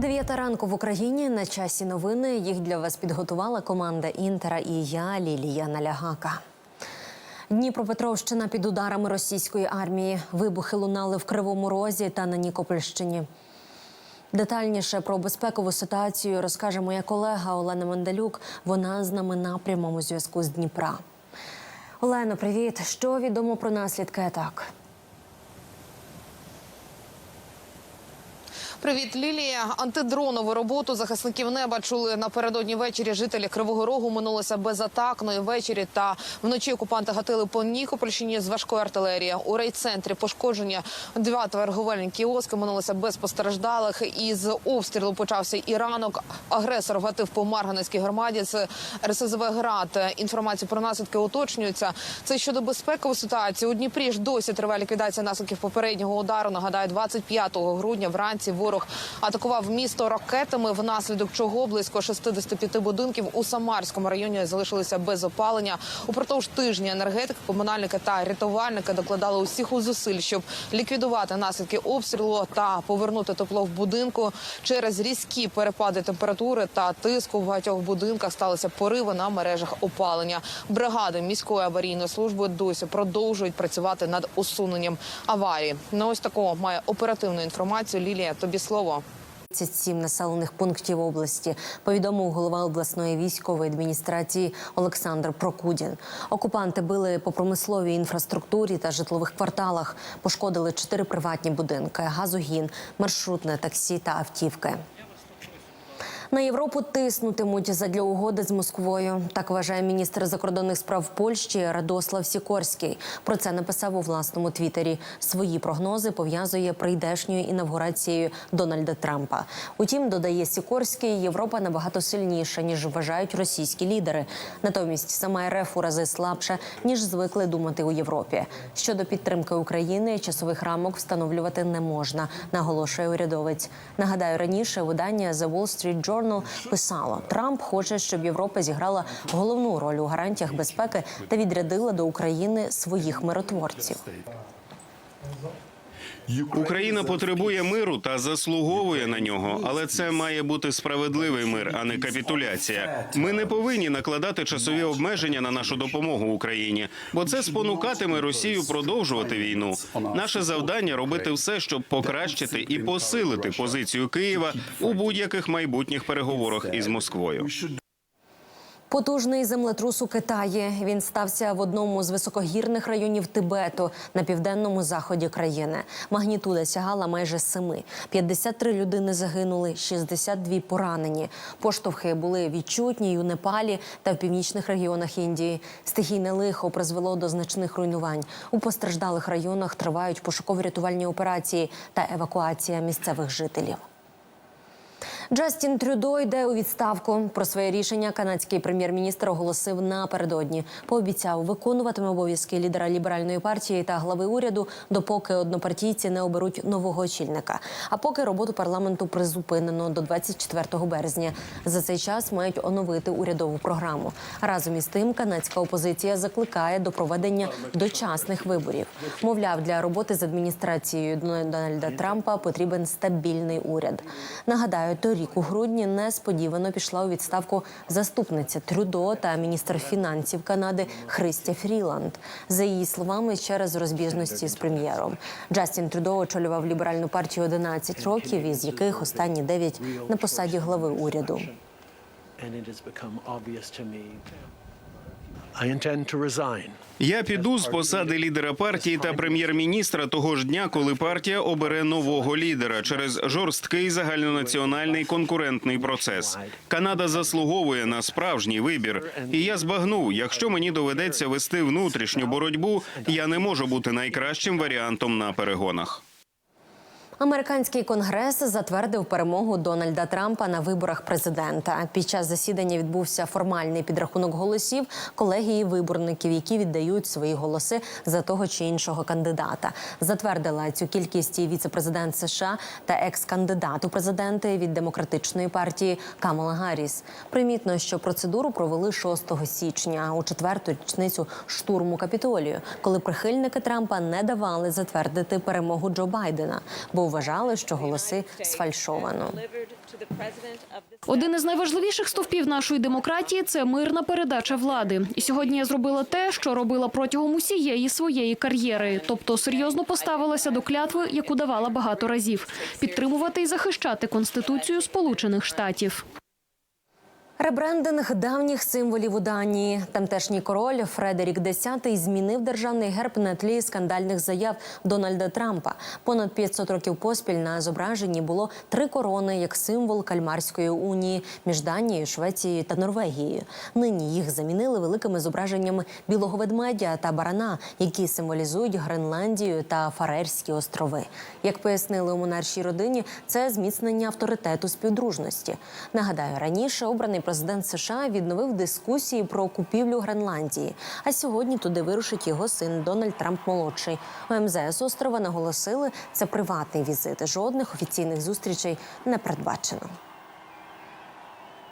Дев'ята ранку в Україні на часі новини. Їх для вас підготувала команда Інтера і я, Лілія Налягака. Дніпропетровщина під ударами російської армії. Вибухи лунали в Кривому Розі та на Нікопольщині. Детальніше про безпекову ситуацію розкаже моя колега Олена Мандалюк. Вона з нами на прямому зв'язку з Дніпра. Олено, привіт. Що відомо про наслідки атак? Привіт, Лілія. Антидронову роботу захисників неба чули напередодні ввечері. Жителі Кривого Рогу минулося без атак. Ну і ввечері та вночі окупанти гатили по Нікопольщині з важкої артилерії. У райцентрі пошкодження два торговельні кіоски минулося без постраждалих. Із обстрілу почався і ранок. Агресор гатив по Марганецькій громаді. Це РСЗВ «Град». Інформацію про наслідки уточнюється. Це щодо безпекової ситуації. У Дніпрі ж досі триває ліквідація наслідків попереднього удару. Нагадаю, 25 грудня вранці ворог атакував місто ракетами, внаслідок чого близько 65 будинків у Самарському районі залишилися без опалення. Упродовж тижня енергетики, комунальники та рятувальники докладали усіх у зусиль, щоб ліквідувати наслідки обстрілу та повернути тепло в будинку. Через різкі перепади температури та тиску в багатьох будинках сталися пориви на мережах опалення. Бригади міської аварійної служби досі продовжують працювати над усуненням аварії. На ось такого має оперативну інформацію. Лілія, тобі слово. 37 населених пунктів області повідомив голова обласної військової адміністрації Олександр Прокудін. Окупанти били по промисловій інфраструктурі та житлових кварталах, пошкодили чотири приватні будинки, газогін, маршрутне таксі та автівки. На Європу тиснутимуть задля угоди з Москвою. Так вважає міністр закордонних справ Польщі Радослав Сікорський. Про це написав у власному твіттері. Свої прогнози пов'язує прийдешньою інавгурацією Дональда Трампа. Утім, додає Сікорський, Європа набагато сильніша ніж вважають російські лідери. Натомість сама РФ у рази слабша ніж звикли думати у Європі. Щодо підтримки України часових рамок встановлювати не можна, наголошує урядовець. Нагадаю, раніше видання The Wall Street Journal писало, Трамп хоче, щоб Європа зіграла головну роль у гарантіях безпеки та відрядила до України своїх миротворців. Україна потребує миру та заслуговує на нього, але це має бути справедливий мир, а не капітуляція. Ми не повинні накладати часові обмеження на нашу допомогу Україні, бо це спонукатиме Росію продовжувати війну. Наше завдання робити все, щоб покращити і посилити позицію Києва у будь-яких майбутніх переговорах із Москвою. Потужний землетрус у Китаї. Він стався в одному з високогірних районів Тибету на південному заході країни. Магнітуда сягала майже семи. 53 людини загинули, 62 поранені. Поштовхи були відчутні й у Непалі та в північних регіонах Індії. Стихійне лихо призвело до значних руйнувань. У постраждалих районах тривають пошуково-рятувальні операції та евакуація місцевих жителів. Джастін Трюдо йде у відставку. Про своє рішення канадський прем'єр-міністр оголосив напередодні. Пообіцяв виконуватиме обов'язки лідера ліберальної партії та глави уряду, допоки однопартійці не оберуть нового очільника. А поки роботу парламенту призупинено до 24 березня. За цей час мають оновити урядову програму. Разом із тим, канадська опозиція закликає до проведення дочасних виборів. Мовляв, для роботи з адміністрацією Дональда Трампа потрібен стабільний уряд. Нагадаю, торік у грудні несподівано пішла у відставку заступниця Трюдо та міністр фінансів Канади Христя Фріланд. За її словами, через розбіжності з прем'єром. Джастін Трюдо очолював ліберальну партію 11 років, із яких останні 9 на посаді глави уряду. Я піду з посади лідера партії та прем'єр-міністра того ж дня, коли партія обере нового лідера через жорсткий загальнонаціональний конкурентний процес. Канада заслуговує на справжній вибір, і я збагну, якщо мені доведеться вести внутрішню боротьбу, я не можу бути найкращим варіантом на перегонах. Американський конгрес затвердив перемогу Дональда Трампа на виборах президента. Під час засідання відбувся формальний підрахунок голосів колегії виборників, які віддають свої голоси за того чи іншого кандидата. Затвердила цю кількість і віце-президент США та екс-кандидат у президенти від демократичної партії Камала Гарріс. Примітно, що процедуру провели 6 січня у четверту річницю штурму капітолію, коли прихильники Трампа не давали затвердити перемогу Джо Байдена. Бо вважали, що голоси сфальшовано. Один із найважливіших стовпів нашої демократії це мирна передача влади. І сьогодні я зробила те, що робила протягом усієї своєї кар'єри, тобто серйозно поставилася до клятви, яку давала багато разів підтримувати і захищати конституцію Сполучених Штатів. Ребрендинг давніх символів у Данії. Тамтешній король Фредерік X змінив державний герб на тлі скандальних заяв Дональда Трампа. Понад 500 років поспіль на зображенні було три корони як символ кальмарської унії між Данією, Швецією та Норвегією. Нині їх замінили великими зображеннями білого ведмедя та барана, які символізують Гренландію та Фарерські острови. Як пояснили у монаршій родині, це зміцнення авторитету співдружності. Нагадаю, раніше обраний президент США відновив дискусії про купівлю Гренландії. А сьогодні туди вирушить його син Дональд Трамп молодший. У МЗС острова наголосили, це приватний візит. Жодних офіційних зустрічей не передбачено.